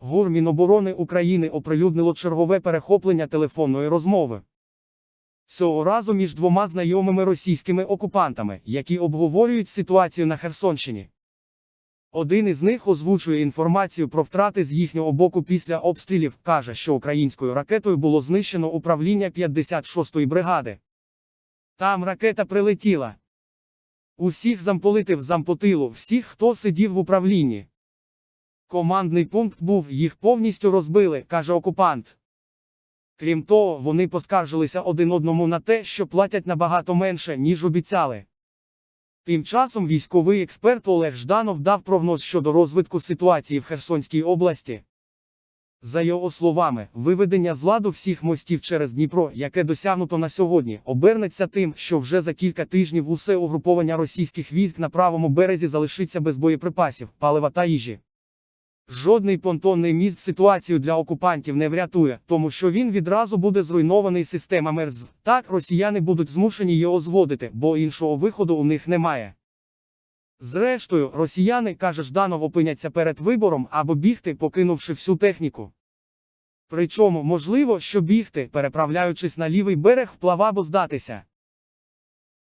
ГУР Міноборони України оприлюднило чергове перехоплення телефонної розмови. Цього разу між двома знайомими російськими окупантами, які обговорюють ситуацію на Херсонщині. Один із них озвучує інформацію про втрати з їхнього боку після обстрілів, каже, що українською ракетою було знищено управління 56-ї бригади. Там ракета прилетіла. Усіх замполитив зампотилу, всіх, хто сидів в управлінні. Командний пункт був, їх повністю розбили, каже окупант. Крім того, вони поскаржилися один одному на те, що платять набагато менше, ніж обіцяли. Тим часом військовий експерт Олег Жданов дав прогноз щодо розвитку ситуації в Херсонській області. За його словами, виведення з ладу всіх мостів через Дніпро, яке досягнуто на сьогодні, обернеться тим, що вже за кілька тижнів усе угруповання російських військ на правому березі залишиться без боєприпасів, палива та їжі. Жодний понтонний міст ситуацію для окупантів не врятує, тому що він відразу буде зруйнований системами РЗ. Так росіяни будуть змушені його зводити, бо іншого виходу у них немає. Зрештою, росіяни, каже Жданов, опиняться перед вибором або бігти, покинувши всю техніку. Причому можливо, що бігти, переправляючись на лівий берег вплав або здатися.